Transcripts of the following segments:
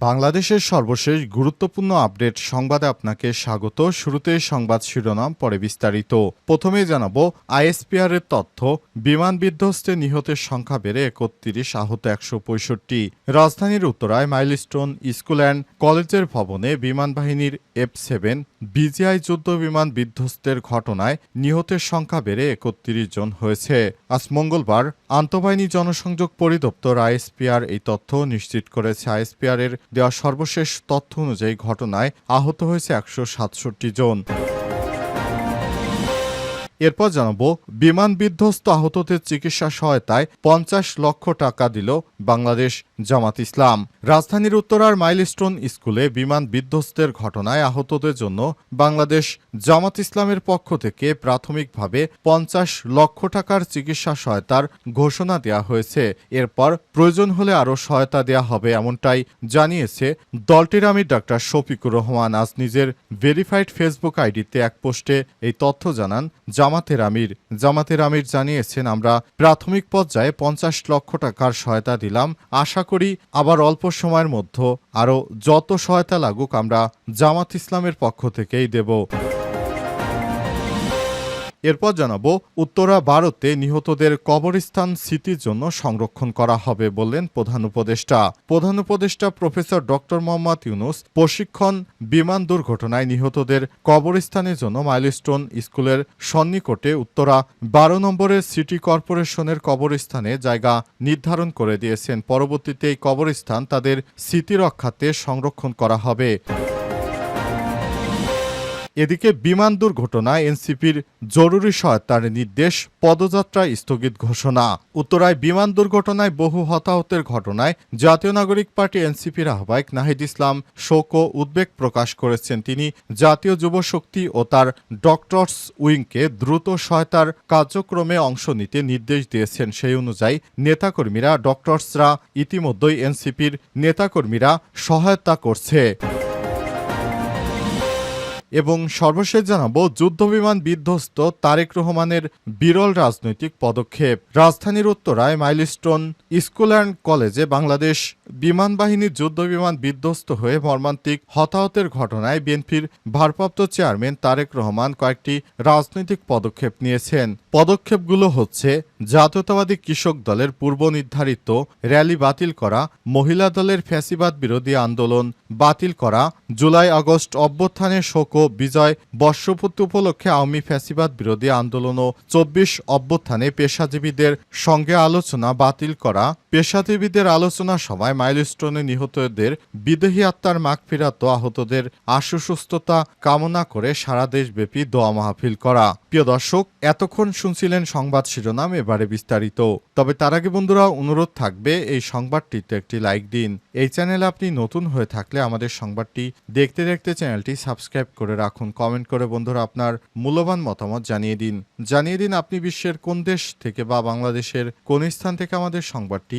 বাংলাদেশের সর্বশেষ গুরুত্বপূর্ণ আপডেট সংবাদে আপনাকে স্বাগত। শুরুতে সংবাদ শিরোনাম, পরে বিস্তারিত। প্রথমে জানাব, আইএসপিআর এর তথ্য, বিমান বিধ্বস্তে নিহতের সংখ্যা বেড়ে একত্রিশ, আহত একশো পঁয়ষট্টি। রাজধানীর উত্তরায় মাইলস্টোন স্কুল অ্যান্ড কলেজের ভবনে বিমান বাহিনীর এফ সেভেন, বিজিআই যুদ্ধ বিমান বিধ্বস্তের ঘটনায় নিহতের সংখ্যা বেড়ে একত্রিশ জন হয়েছে। আজ মঙ্গলবার আন্তঃবাহিনী জনসংযোগ পরিদপ্তর আইএসপিআর এই তথ্য নিশ্চিত করেছে। আইএসপিআর এর দেওয়া সর্বশেষ তথ্য অনুযায়ী ঘটনায় আহত হয়েছে একশো সাতষট্টি জন। এরপর জানাব, বিমান বিধ্বস্ত আহতদের চিকিৎসা সহায়তায় পঞ্চাশ লক্ষ টাকা দিল বাংলাদেশ জামাত ইসলাম। রাজধানীর উত্তরার মাইলস্টোন স্কুলে বিমান বিধ্বস্তের ঘটনায় আহতদের জন্য বাংলাদেশ জামাত ইসলামের পক্ষ থেকে প্রাথমিকভাবে পঞ্চাশ লক্ষ টাকার চিকিৎসা সহায়তার ঘোষণা দেওয়া হয়েছে। এরপর প্রয়োজন হলে আরও সহায়তা দেওয়া হবে এমনটাই জানিয়েছে দলটির আমির ডাক্তার শফিকুর রহমান। আজ নিজের ভেরিফাইড ফেসবুক আইডিতে এক পোস্টে এই তথ্য জানান জামাতের আমির। জামাতের আমির জানিয়েছেন, আমরা প্রাথমিক পর্যায়ে পঞ্চাশ লক্ষ টাকার সহায়তা দিলাম। আশা করি, আবার অল্প সময়ের মধ্যে আরও যত সহায়তা লাগুক আমরা জামাত ইসলামের পক্ষ থেকেই দেব। এরপর জানাব, উত্তরা ভারতে নিহতদের কবরস্থান স্মৃতির জন্য সংরক্ষণ করা হবে বললেন প্রধান উপদেষ্টা। প্রধান উপদেষ্টা প্রফেসর ডক্টর মোহাম্মদ ইউনুস প্রশিক্ষণ বিমান দুর্ঘটনায় নিহতদের কবরস্থানের জন্য মাইলস্টোন স্কুলের সন্নিকটে উত্তরা বারো নম্বরের সিটি কর্পোরেশনের কবরস্থানে জায়গা নির্ধারণ করে দিয়েছেন। পরবর্তীতে এই কবরস্থান তাদের স্মৃতি রক্ষাতে সংরক্ষণ করা হবে। এদিকে বিমান দুর্ঘটনায় এনসিপির জরুরি সহায়তার নির্দেশ পদযাত্রা স্থগিত ঘোষণা। উত্তরায় বিমান দুর্ঘটনায় বহু হতাহতের ঘটনায় জাতীয় নাগরিক পার্টি এনসিপির আহ্বায়ক নাহিদ ইসলাম শোক ও উদ্বেগ প্রকাশ করেছেন। তিনি জাতীয় যুব শক্তি ও তার ডক্টরস উইংকে দ্রুত সহায়তার কার্যক্রমে অংশ নিতে নির্দেশ দিয়েছেন। সেই অনুযায়ী নেতাকর্মীরা, ডক্টরসরা ইতিমধ্যেই এনসিপির নেতাকর্মীরা সহায়তা করছে। এবং সর্বশেষ জানাব, যুদ্ধবিমান বিধ্বস্ত তারেক রহমানের বিরল রাজনৈতিক পদক্ষেপ। রাজধানীর উত্তরায় মাইলস্টোন স্কুল অ্যান্ড কলেজে বাংলাদেশ বিমান বাহিনীর যুদ্ধবিমান বিধ্বস্ত হয়ে মর্মান্তিক হতাহতের ঘটনায় বিএনপির ভারপ্রাপ্ত চেয়ারম্যান তারেক রহমান কয়েকটি রাজনৈতিক পদক্ষেপ নিয়েছেন। পদক্ষেপগুলো হচ্ছে, জাতীয়তাবাদী কৃষক দলের পূর্ব নির্ধারিত র্যালি বাতিল করা, মহিলা দলের ফ্যাসিবাদ বিরোধী আন্দোলন বাতিল করা, জুলাই আগস্ট অভ্যুত্থানে শোক বিজয় বর্ষপূর্তি উপলক্ষে আওয়ামী ফ্যাসিবাদ বিরোধী আন্দোলন ও চব্বিশ অভ্যুত্থানে পেশাজীবীদের সঙ্গে আলোচনা বাতিল করা পেশাজীবীদের আলোচনা সভায় মাইলস্টোনে নিহতদের বিদেহী আত্মার মাগফিরাত ও আহতদের আশু সুস্থতা কামনা করে সারা দেশব্যাপী দোয়া মাহফিল করা। প্রিয় দর্শক, এতক্ষণ শুনছিলেন সংবাদ শিরোনাম, এবারে বিস্তারিত। তবে তার আগে বন্ধুরা, অনুরোধ থাকবে এই সংবাদটিতে একটি লাইক দিন। এই চ্যানেলে আপনি নতুন হয়ে থাকলে আমাদের সংবাদটি দেখতে দেখতে চ্যানেলটি সাবস্ক্রাইব করে রাখুন। কমেন্ট করে বন্ধুরা আপনার মূল্যবান মতামত জানিয়ে দিন। জানিয়ে দিন আপনি বিশ্বের কোন দেশ থেকে বা বাংলাদেশের কোন স্থান থেকে আমাদের সংবাদটি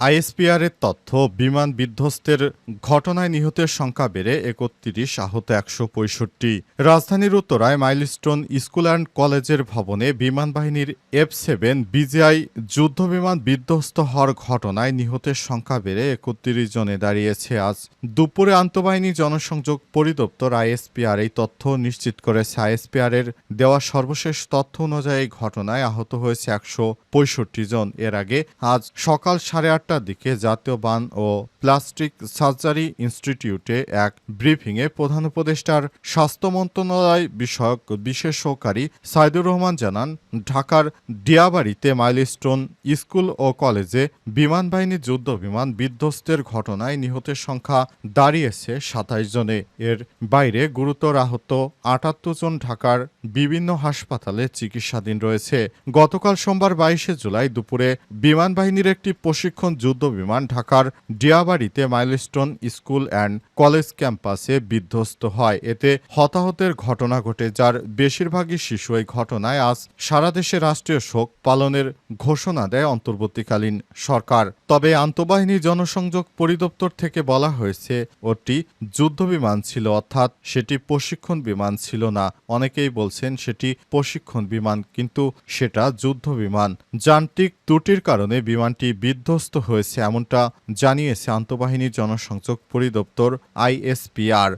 আইএসপিআর এর তথ্য, বিমান বিধ্বস্তের ঘটনায় নিহতের সংখ্যা বেড়ে একত্রিশ, আহত একশো পঁয়ষট্টি। রাজধানীর উত্তরায় মাইলস্টোন স্কুল অ্যান্ড কলেজের ভবনে বিমান বাহিনীর এফ সেভেন বিজিআই যুদ্ধ বিমান বিধ্বস্ত হওয়ার ঘটনায় নিহতের সংখ্যা বেড়ে একত্রিশ জনে দাঁড়িয়েছে। আজ দুপুরে আন্তঃবাহিনী জনসংযোগ পরিদপ্তর আইএসপিআর এই তথ্য নিশ্চিত করেছে। আইএসপিআর এর দেওয়া সর্বশেষ তথ্য অনুযায়ী ঘটনায় আহত হয়েছে একশো পঁয়ষট্টি জন। এর আগে আজ সকাল সাড়ে আটটার দিকে জাতীয় বান ও প্লাস্টিক সার্জারি ইনস্টিটিউটে এক ব্রিফিংয়ে প্রধান উপদেষ্টার স্বাস্থ্য মন্ত্রণালয় বিষয়ক বিশেষ সহকারী সাইদুর রহমান জানান, ঢাকার ডিয়াবাড়িতে মাইলস্টোন স্কুল ও কলেজে বিমান বাহিনীর যুদ্ধ বিমান বিধ্বস্তের ঘটনায় নিহতের সংখ্যা দাঁড়িয়েছে সাতাইশ জনে। এর বাইরে গুরুতর আহত আটাত্তর জন ঢাকার বিভিন্ন হাসপাতালে চিকিৎসাধীন রয়েছে। গতকাল সোমবার বাইশে জুলাই দুপুরে বিমান বাহিনীর একটি প্রশিক্ষণ যুদ্ধ বিমান ঢাকার ডিয়াবাড়িতে মাইলস্টোন স্কুল অ্যান্ড কলেজ ক্যাম্পাসে বিধ্বস্ত হয়। এতে হতাহতের ঘটনা ঘটে, যার বেশিরভাগই শিশু। এই ঘটনায় আজ সারা দেশে রাষ্ট্রীয় শোক পালনের ঘোষণা দেয় অন্তর্বর্তীকালীন সরকার। তবে আন্তঃবাহিনী জনসংযোগ পরিদপ্তর থেকে বলা হয়েছে, ওটি যুদ্ধ বিমান ছিল, অর্থাৎ সেটি প্রশিক্ষণ বিমান ছিল না। অনেকেই বলছেন সেটি প্রশিক্ষণ বিমান, কিন্তু সেটা যুদ্ধ বিমান যান্ত্রিক ত্রুটির কারণে বিমানটি বিধ্বস্ত হয়েছে এমনটা জানিয়েছে আন্তঃবাহিনীর জনসংযোগ পরিদপ্তর আইএসপিআর।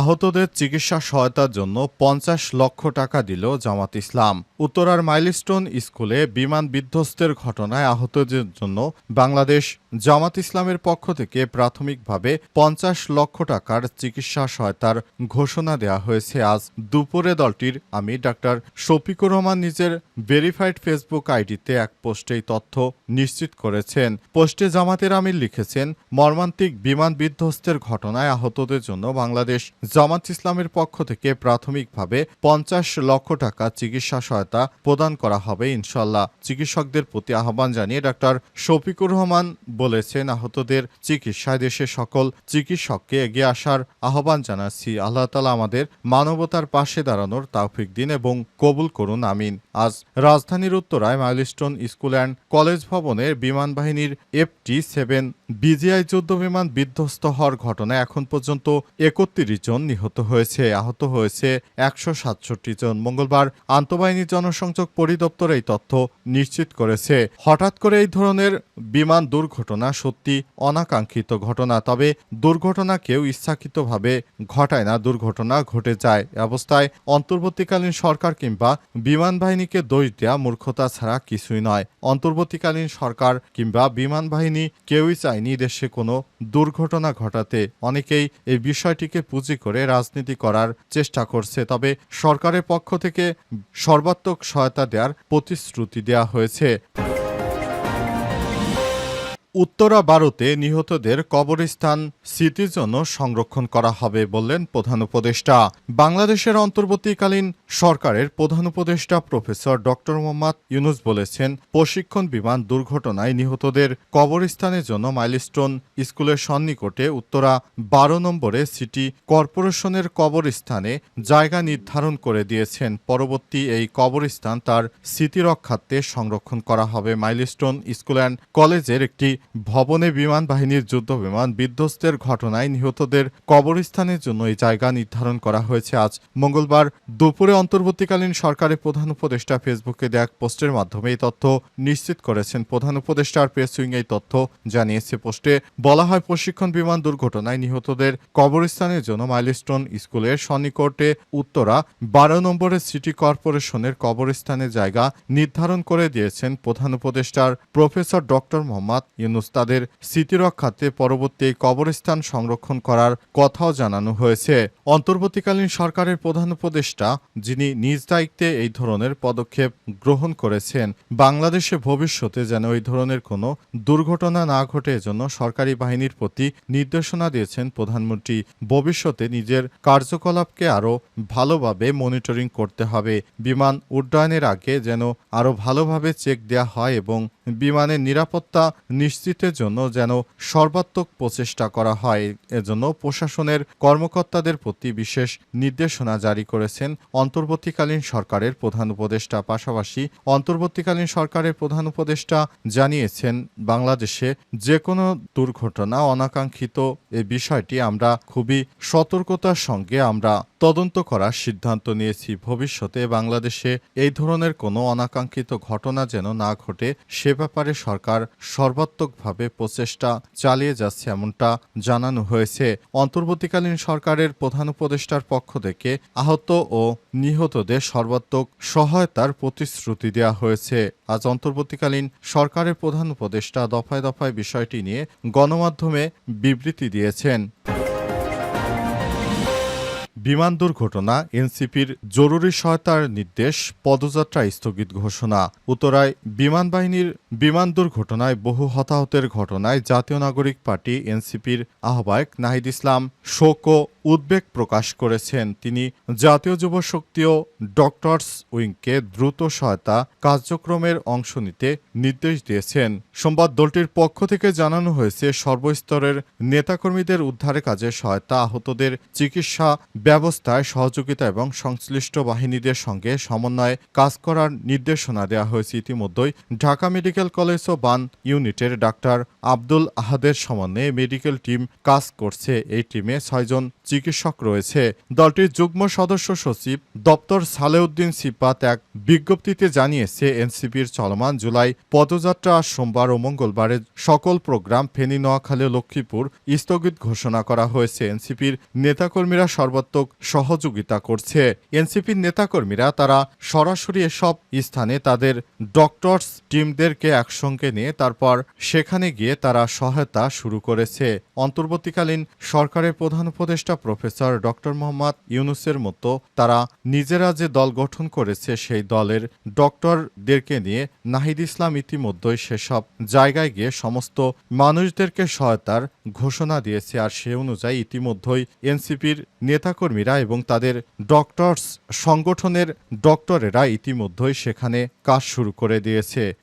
আহতদের চিকিৎসা সহায়তার জন্য পঞ্চাশ লক্ষ টাকা দিল জামাত ইসলাম। উত্তরার মাইলস্টোন স্কুলে বিমান বিধ্বস্তের ঘটনায় আহতদের জন্য বাংলাদেশ জামাত ইসলামের পক্ষ থেকে প্রাথমিকভাবে পঞ্চাশ লক্ষ টাকার চিকিৎসা সহায়তার ঘোষণা দেওয়া হয়েছে। আজ দুপুরে দলটির, আমি ডাক্তার শফিকুর রহমান নিজের ভেরিফাইড ফেসবুক আইডিতে এক পোস্টে তথ্য নিশ্চিত করেছেন। পোস্টে জামাতের আমির লিখেছেন, মর্মান্তিক বিমান বিধ্বস্তের ঘটনায় আহতদের জন্য বাংলাদেশ জামাত ইসলামের পক্ষ থেকে প্রাথমিকভাবে পঞ্চাশ লক্ষ টাকা চিকিৎসা সহায়তা প্রদান করা হবে ইনশাল্লাহ চিকিৎসকদের প্রতি আহ্বান জানিয়ে ডাক্তার শফিকুর রহমান বলেছেন আহতদের চিকিৎসায় দেশে সকল চিকিৎসককে এগিয়ে আসার আহ্বান জানাচ্ছি। আল্লাহ তালা আমাদের মানবতার পাশে দাঁড়ানোর তাওফিক দিন এবং কবুল করুন, আমিন। আজ রাজধানীর উত্তরায় মাইলস্টোন স্কুল অ্যান্ড কলেজ ভবনের বিমান বাহিনীর এফটি সেভেন বিজিআই যুদ্ধ বিমান বিধ্বস্ত হওয়ার ঘটনায় এখন পর্যন্ত একত্রিশ জন নিহত হয়েছে, আহত হয়েছে একশো সাতষট্টি জন। মঙ্গলবার আন্তঃবাহিনী জনসংযোগ পরিদপ্তর এই তথ্য নিশ্চিত করেছে। হঠাৎ করে এই ধরনের বিমান দুর্ঘটনা সত্যি অনাকাঙ্ক্ষিত ঘটনা, তবে দুর্ঘটনা কেউ ইচ্ছাকৃতভাবে ঘটায় না। দুর্ঘটনা ঘটে যায় অবস্থায় অন্তর্বর্তীকালীন সরকার কিংবা বিমান বাহিনীকে দোষ দেওয়া মূর্খতা ছাড়া কিছুই নয়। অন্তর্বর্তীকালীন সরকার কিংবা বিমান বাহিনী কেউই চায়নি দেশে কোনো দুর্ঘটনা ঘটাতে অনেকেই এই বিষয়টিকে পুঁজি করে রাজনীতি করার চেষ্টা করছে। তবে সরকারের পক্ষ থেকে সর্বাত্মক সহায়তা দেওয়ার প্রতিশ্রুতি দেওয়া হয়েছে। উত্তরা বারোতে নিহতদের কবরস্থান স্মৃতির জন্য সংরক্ষণ করা হবে বললেন প্রধান উপদেষ্টা। বাংলাদেশের অন্তর্বর্তীকালীন সরকারের প্রধান উপদেষ্টা প্রফেসর ডক্টর মোহাম্মদ ইউনুস বলেছেন, প্রশিক্ষণ বিমান দুর্ঘটনায় নিহতদের কবরস্থানের জন্য মাইলস্টোন স্কুলের সন্নিকটে উত্তরা বারো নম্বরে সিটি কর্পোরেশনের কবরস্থানে জায়গা নির্ধারণ করে দিয়েছেন। পরবর্তী এই কবরস্থান তার স্মৃতি রক্ষার্থে সংরক্ষণ করা হবে। মাইলস্টোন স্কুল অ্যান্ড কলেজের একটি ভবনে বিমান বাহিনীর যুদ্ধ, বিমান বিধ্বস্তের ঘটনায় নিহতদের কবরস্থানের জন্য এই জায়গা নির্ধারণ করা হয়েছে। আজ মঙ্গলবার দুপুরে অন্তর্বর্তীকালীন সরকারের প্রধান উপদেষ্টা ফেসবুকে দেয়া পোস্টের মাধ্যমে এই তথ্য নিশ্চিত করেছেন। প্রধান উপদেষ্টার প্রেস উইং এই তথ্য জানিয়েছে পোস্টে। বলা হয়, প্রশিক্ষণ বিমান দুর্ঘটনায় নিহতদের কবরস্থানের জন্য মাইলস্টোন স্কুলের সন্নিকটে উত্তরা বারো নম্বরের সিটি কর্পোরেশনের কবরস্থানের জায়গা নির্ধারণ করে দিয়েছেন প্রধান উপদেষ্টার প্রফেসর ডক্টর মোহাম্মদ ইউনুস। তাদের স্মৃতিরক্ষার্থে পরবর্তী কবরস্থান সংরক্ষণ করার কথাও জানানো হয়েছে। অন্তর্বর্তীকালীন সরকারের প্রধান উপদেষ্টা, যিনি নিজ দায়িত্বে এই ধরনের পদক্ষেপ গ্রহণ করেছেন, বাংলাদেশে ভবিষ্যতে যেন এই ধরনের কোনো দুর্ঘটনা না ঘটে এজন্য সরকারি বাহিনীর প্রতি নির্দেশনা দিয়েছেন প্রধানমন্ত্রী। ভবিষ্যতে নিজের কার্যকলাপকে আরও ভালোভাবে মনিটরিং করতে হবে। বিমান উড্ডয়নের আগে যেন আরও ভালোভাবে চেক দেওয়া হয় এবং বিমানের নিরাপত্তা নিশ্চিতের জন্য যেন সর্বাত্মক প্রচেষ্টা করা হয়। এজন্য প্রশাসনের কর্মকর্তাদের প্রতি বিশেষ নির্দেশনা জারি করেছেন অন্তর্বর্তীকালীন সরকারের প্রধান উপদেষ্টা। পাশাপাশি অন্তর্বর্তীকালীন সরকারের প্রধান উপদেষ্টা জানিয়েছেন, বাংলাদেশে যে কোনো দুর্ঘটনা অনাকাঙ্ক্ষিত এই বিষয়টি আমরা খুবই সতর্কতার সঙ্গে আমরা তদন্ত করার সিদ্ধান্ত নিয়েছি। ভবিষ্যতে বাংলাদেশে এই ধরনের কোনো অনাকাঙ্ক্ষিত ঘটনা যেন না ঘটে, সে ব্যাপারে সরকার সর্বাত্মকভাবে প্রচেষ্টা চালিয়ে যাচ্ছে এমনটা জানানো হয়েছে। অন্তর্বর্তীকালীন সরকারের প্রধান উপদেষ্টার পক্ষ থেকে আহত ও নিহতদের সর্বাত্মক সহায়তার প্রতিশ্রুতি দেওয়া হয়েছে। আজ অন্তর্বর্তীকালীন সরকারের প্রধান উপদেষ্টা দফায় দফায় বিষয়টি নিয়ে গণমাধ্যমে বিবৃতি দিয়েছেন। বিমান দুর্ঘটনা, এনসিপির জরুরি সহায়তার নির্দেশ, পদযাত্রা স্থগিত ঘোষণা। উত্তরায় বিমান বাহিনীর বিমান দুর্ঘটনায় বহু হতাহতের ঘটনায় জাতীয় নাগরিক পার্টি, এনসিপির আহ্বায়ক নাহিদ ইসলাম শোক ও উদ্বেগ প্রকাশ করেছেন। তিনি জাতীয় যুব শক্তি ও ডক্টরস উইংকে দ্রুত সহায়তা কার্যক্রমের অংশ নিতে নির্দেশ দিয়েছেন। সোমবার দলটির পক্ষ থেকে জানানো হয়েছে, সর্বস্তরের নেতাকর্মীদের উদ্ধারে কাজে সহায়তা, আহতদের চিকিৎসা ব্যবস্থায় সহযোগিতা এবং সংশ্লিষ্ট বাহিনীদের সঙ্গে সমন্বয়ে কাজ করার নির্দেশনা দেওয়া হয়েছে ইতিমধ্যেই। ঢাকা মেডিকেল কলেজ ও বান ইউনিটের ডাক্তার আব্দুল আহাদের সমন্বয়ে মেডিকেল টিম কাজ করছে। এই টিমে ছয়জন চিকিৎসক রয়েছে। দলটির যুগ্ম সদস্য সচিব দপ্তর সালেউদ্দিন সিপাত এক বিজ্ঞপ্তিতে জানিয়েছে, এনসিপির চলমান জুলাই পদযাত্রা আজ সোমবার ও মঙ্গলবারের সকল প্রোগ্রাম ফেনী, নোয়াখালী, লক্ষ্মীপুর স্থগিত ঘোষণা করা হয়েছে। এনসিপির নেতাকর্মীরা সর্বাত্মক সহযোগিতা করছে। এনসিপির নেতাকর্মীরা তারা সরাসরি এসব স্থানে তাদের ডক্টরস টিমদেরকে একসঙ্গে নিয়ে তারপর সেখানে গিয়ে তারা সহায়তা শুরু করেছে। অন্তর্বর্তীকালীন সরকারের প্রধান উপদেষ্টা প্রফেসর ডক্টর মোহাম্মদ ইউনুসের মতো তারা নিজেরা যে দল গঠন করেছে সেই দলের ডক্টরদেরকে নিয়ে নাহিদ ইসলাম ইতিমধ্যেই সেসব জায়গায় গিয়ে সমস্ত মানুষদেরকে সহায়তার ঘোষণা দিয়েছে আর সে অনুযায়ী ইতিমধ্যেই এনসিপির নেতাকর্মীরা এবং তাদের ডক্টরস সংগঠনের ডক্টরেরা ইতিমধ্যেই সেখানে কাজ শুরু করে দিয়েছে।